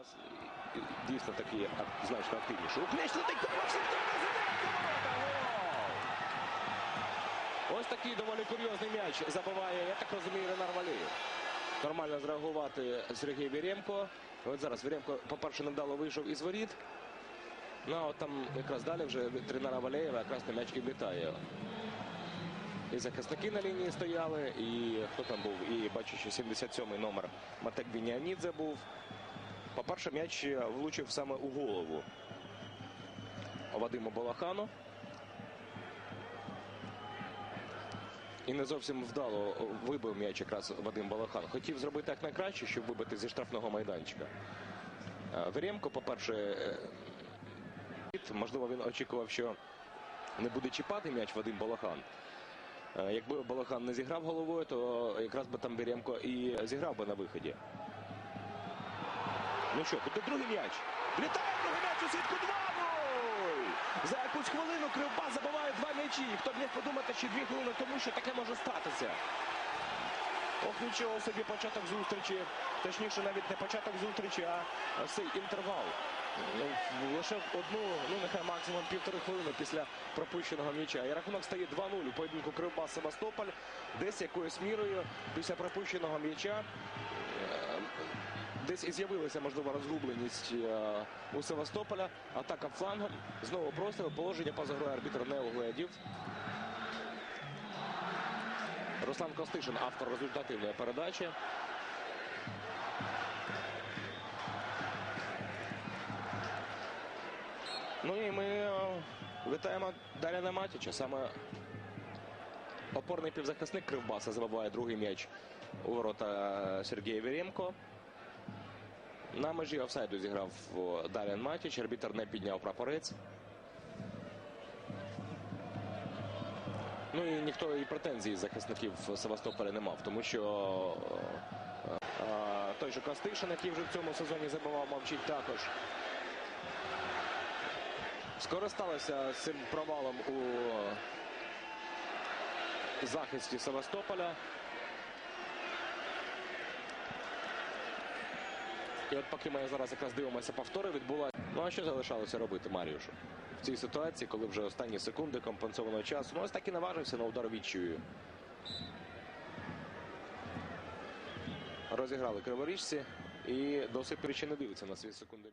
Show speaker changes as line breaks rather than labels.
Кривбас дійсно такі значно активніші. М'яч летить Ось такий доволі курйозний м'яч забиває, я так розумію, Ренар Валієв. Нормально зреагувати Сергій Вірємко. От зараз Вірємко, по-перше, невдало вийшов із воріт. Ну, а от там якраз далі вже тренера Валєєва якраз на м'яч і влітає. І захисники на лінії стояли, і хто там був? І бачу, що 77-й номер Матек Вініанідзе був. По-перше, м'яч влучив саме у голову Вадиму Балахану. І не зовсім вдало вибив м'яч якраз Вадим Балахан. Хотів зробити як найкраще, щоб вибити зі штрафного майданчика. Е, Веремко, по-перше, е, можливо, він очікував, що не буде чіпати м'яч Вадим Балахан. Е, Якби Балахан не зіграв головою, то якраз би там Беремко і зіграв би на виході. Ну що, і другий м'яч. Літає другий м'яч у сітку 2-0! За якусь хвилину Кривбас забиває два м'ячі. Хто б міг подумати, що дві хвилини тому, що таке може статися. Ох, нічого собі початок зустрічі. Точніше, навіть не початок зустрічі, а цей інтервал. Ну, Лише одну, ну нехай максимум півтори хвилини після пропущеного м'яча. І рахунок стає 2-0 у поєдинку Кривбас Севастополь. Десь якоюсь мірою після пропущеного м'яча. Десь і з'явилася можливо розгубленість е, у Севастополя. Атака флангом. Знову простріл. Положення поза грою арбітр не угледів. Руслан Костишин, автор результативної передачі. Ну і ми е, вітаємо Даряна Матіча. Саме опорний півзахисник Кривбаса забиває другий м'яч у ворота е, Сергія Вірємко. На межі офсайду зіграв Дар'ян Матіч. Арбітер не підняв прапорець. Ну і ніхто і претензій захисників Севастополя не мав, тому що е, той же Костишин, який вже в цьому сезоні забивав, мовчить також. Скористалися цим провалом у захисті Севастополя. І от поки ми зараз якраз дивимося повтори, відбулася. Ну а що залишалося робити Маріушу? В цій ситуації, коли вже останні секунди компенсованого часу. Ну ось так і наважився на удар відчую. Розіграли криворіжці і досить ще не дивиться на свій секунди.